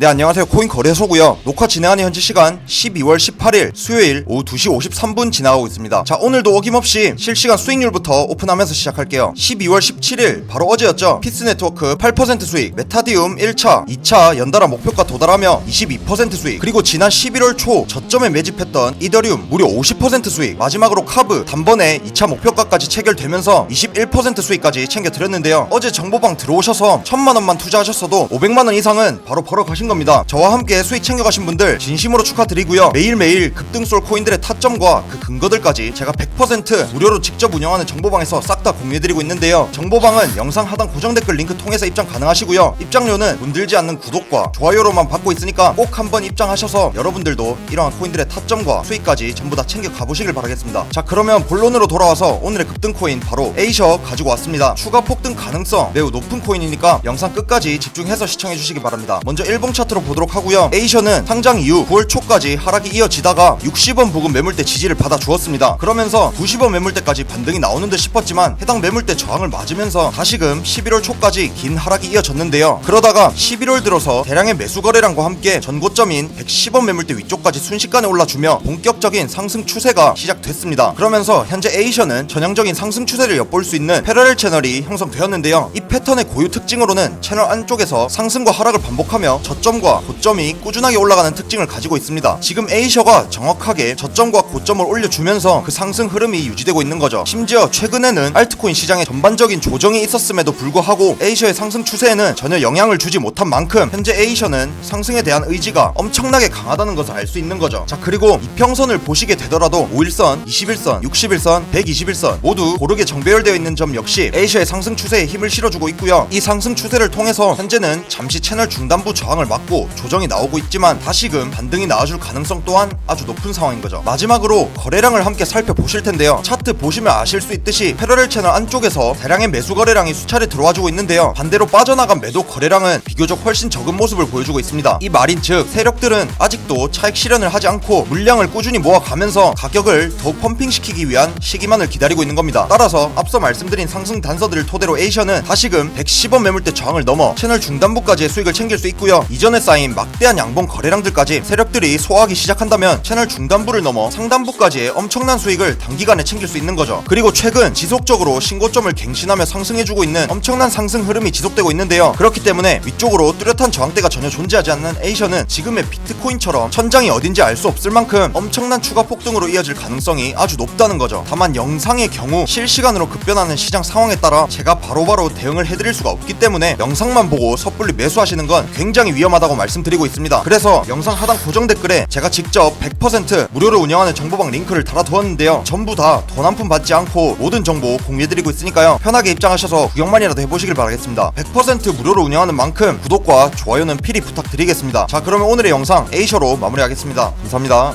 네 안녕하세요. 코인 거래소고요. 녹화 진행하는 현재 시간 12월 18일 수요일 오후 2시 53분 지나가고 있습니다. 자 오늘도 어김없이 실시간 수익률부터 오픈하면서 시작할게요. 12월 17일 바로 어제였죠. 피스 네트워크 8% 수익 메타디움 1차 2차 연달아 목표가 도달하며 22% 수익 그리고 지난 11월 초 저점에 매집했던 이더리움 무려 50% 수익 마지막으로 카브 단번에 2차 목표가까지 체결되면서 21% 수익까지 챙겨드렸는데요. 어제 정보방 들어오셔서 1000만원만 투자하셨어도 500만원 이상은 바로 벌어 가신 겁니다. 저와 함께 수익 챙겨가신 분들 진심으로 축하드리고요. 매일매일 급등솔 코인들의 타점과 그 근거들까지 제가 100% 무료로 직접 운영하는 정보방에서 싹 다 공유해드리고 있는데요. 정보방은 영상 하단 고정 댓글 링크 통해서 입장 가능하시고요. 입장료는 문들지 않는 구독과 좋아요로만 받고 있으니까 꼭 한번 입장하셔서 여러분들도 이러한 코인들의 타점과 수익까지 전부 다 챙겨 가보시길 바라겠습니다. 자 그러면 본론으로 돌아와서 오늘의 급등 코인 바로 에이셔 가지고 왔습니다. 추가 폭등 가능성 매우 높은 코인이니까 영상 끝까지 집중해서 시청해 주시기 바랍니다. 먼저 일봉 차트로 보도록 하고요. 에이셔는 상장 이후 9월 초까지 하락이 이어지다가 60원 부근 매물대 지지를 받아 주었습니다. 그러면서 90원 매물대까지 반등이 나오는 듯 싶었지만 해당 매물대 저항을 맞으면서 다시금 11월 초까지 긴 하락이 이어졌는데요. 그러다가 11월 들어서 대량의 매수 거래량과 함께 전고점인 110원 매물대 위쪽까지 순식간에 올라주며 본격적인 상승 추세가 시작됐습니다. 그러면서 현재 에이셔는 전형적인 상승 추세를 엿볼 수 있는 패러렐 채널이 형성되었는데요. 이 패턴의 고유 특징으로는 채널 안쪽에서 상승과 하락을 반복하며 저점과 고점이 꾸준하게 올라가는 특징을 가지고 있습니다. 지금 에이셔가 정확하게 저점과 고점을 올려주면서 그 상승 흐름이 유지되고 있는 거죠. 심지어 최근에는 알트코인 시장에 전반적인 조정이 있었음에도 불구하고 에이셔의 상승 추세에는 전혀 영향을 주지 못한 만큼 현재 에이셔는 상승에 대한 의지가 엄청나게 강하다는 것을 알 수 있는 거죠. 자 그리고 이평선을 보시게 되더라도 5일선, 21선, 61선, 121선 모두 고르게 정배열되어 있는 점 역시 에이셔의 상승 추세에 힘을 실어주고 있고요. 이 상승 추세를 통해서 현재는 잠시 채널 중단부 저항을 막고 조정이 나오고 있지만 다시금 반등이 나와줄 가능성 또한 아주 높은 상황인 거죠. 마지막으로 거래량을 함께 살펴보실 텐데요. 차트 보시면 아실 수 있듯이 패러렐 채널 안쪽에서 대량의 매수 거래량이 수차례 들어와주고 있는데요. 반대로 빠져나간 매도 거래량은 비교적 훨씬 적은 모습을 보여주고 있습니다. 이 말인 즉 세력들은 아직도 차익 실현을 하지 않고 물량을 꾸준히 모아가면서 가격을 더욱 펌핑시키기 위한 시기만을 기다리고 있는 겁니다. 따라서 앞서 말씀드린 상승 단서들을 토대로 에이셔는 다시 금 110원 매물대 저항을 넘어 채널 중단부까지의 수익을 챙길 수 있고요. 이전에 쌓인 막대한 양봉 거래량들까지 세력들이 소화하기 시작한다면 채널 중단부를 넘어 상단부까지의 엄청난 수익을 단기간에 챙길 수 있는 거죠. 그리고 최근 지속적으로 신고점을 갱신하며 상승해주고 있는 엄청난 상승 흐름이 지속되고 있는데요. 그렇기 때문에 위쪽으로 뚜렷한 저항대가 전혀 존재하지 않는 에이셔는 지금의 비트코인처럼 천장이 어딘지 알 수 없을 만큼 엄청난 추가 폭등으로 이어질 가능성이 아주 높다는 거죠. 다만 영상의 경우 실시간으로 급변하는 시장 상황에 따라 제가 바로바로 대응을 해드릴 수가 없기 때문에 영상만 보고 섣불리 매수하시는 건 굉장히 위험하다고 말씀드리고 있습니다. 그래서 영상 하단 고정 댓글에 제가 직접 100% 무료로 운영하는 정보방 링크를 달아두었는데요. 전부 다 돈 한 푼 받지 않고 모든 정보 공유해드리고 있으니까요. 편하게 입장하셔서 구경만이라도 해보시길 바라겠습니다. 100% 무료로 운영하는 만큼 구독과 좋아요는 필히 부탁드리겠습니다. 자 그러면 오늘의 영상 에이셔로 마무리하겠습니다. 감사합니다